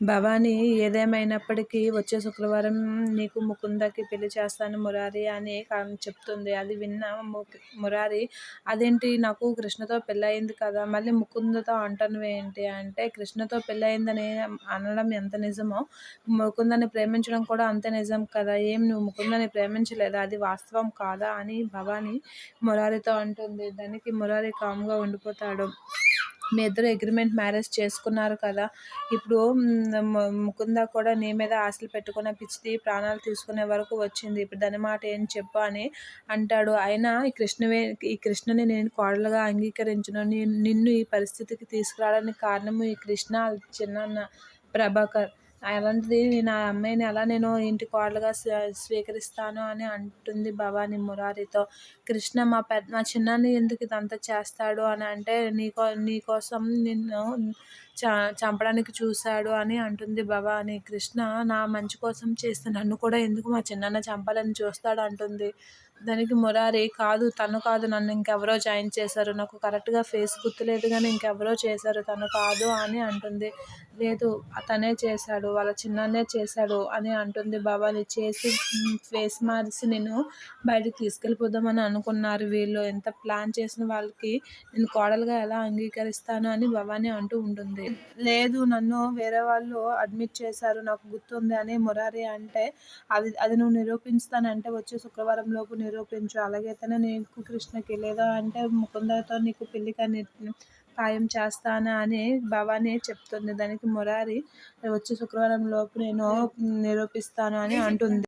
భవాని ఏదేమైనప్పటికీ వచ్చే శుక్రవారం నీకు ముకుందకి పెళ్ళి చేస్తాను మురారి అని చెప్తుంది. అది విన్న మురారి అదేంటి నాకు కృష్ణతో పెళ్ళయింది కదా మళ్ళీ ముకుందతో అంటున్నావేంటి అంటే కృష్ణతో పెళ్ళయిందని అనడం ఎంత నిజమో ముకుందని ప్రేమించడం కూడా అంతే నిజం కదా ఏం నువ్వు ముకుందని ప్రేమించలేదా అది వాస్తవం కాదా అని భవాని మురారితో అంటుంది. దానికి మురారి కామ్గా ఉండిపోతాడు. మీ ఇద్దరు అగ్రిమెంట్ మ్యారేజ్ చేసుకున్నారు కదా ఇప్పుడు ముకుంద కూడా నీ మీద ఆశలు పెట్టుకున్న పిచ్చిది ప్రాణాలు తీసుకునే వరకు వచ్చింది. ఇప్పుడు దాని మాట ఏం చెప్పు అని అంటాడు. అయినా ఈ కృష్ణవే ఈ కృష్ణని నేను కోడలుగా అంగీకరించను. నిన్ను ఈ పరిస్థితికి తీసుకురావడానికి కారణము ఈ కృష్ణ చిన్న ప్రభాకర్. అలాంటిది నా అమ్మాయిని ఎలా నేను ఇంటి కోడలుగా స్వ స్వీకరిస్తాను అని అంటుంది భవాని మురారితో. కృష్ణ మా పెద్ద మా చిన్నాన్ని ఎందుకు ఇదంతా చేస్తాడు అని అంటే నీకో నీకోసం నిన్ను చ చంపడానికి చూశాడు అని అంటుంది భవాని. కృష్ణ నా మంచి కోసం చేస్తే నన్ను కూడా ఎందుకు మా చిన్నాన్న చంపాలని చూస్తాడు అంటుంది. దానికి మురారి కాదు తను కాదు నన్ను ఇంకెవరో జాయిన్ చేశారు. నాకు కరెక్ట్గా ఫేస్ గుర్తులేదు కానీ ఇంకెవరో చేశారు తను కాదు అని అంటుంది. లేదు తనే చేశాడు వాళ్ళ చిన్ననే చేశాడు అని అంటుంది భవాని. చేసి ఫేస్ మార్చి నేను బయటికి తీసుకెళ్ళిపోదామని అనుకున్నారు వీళ్ళు. ఎంత ప్లాన్ చేసిన వాళ్ళకి నేను కోడలుగా ఎలా అంగీకరిస్తాను అని భవాని అంటూ ఉంటుంది. లేదు నన్ను వేరే వాళ్ళు అడ్మిట్ చేశారు నాకు గుర్తుంది అని మురారి అంటే అది అది నువ్వు నిరూపించుతానంటే వచ్చే శుక్రవారం లోపు నిరూపించు. అలాగైతేనే నీకు కృష్ణకి లేదా అంటే ముకుందతో నీకు పెళ్ళి కానీ ఖాయం చేస్తాను అని భవాని చెప్తుంది. దానికి మురారి వచ్చే శుక్రవారం లోపు నేను నిరూపిస్తాను అని అంటుంది.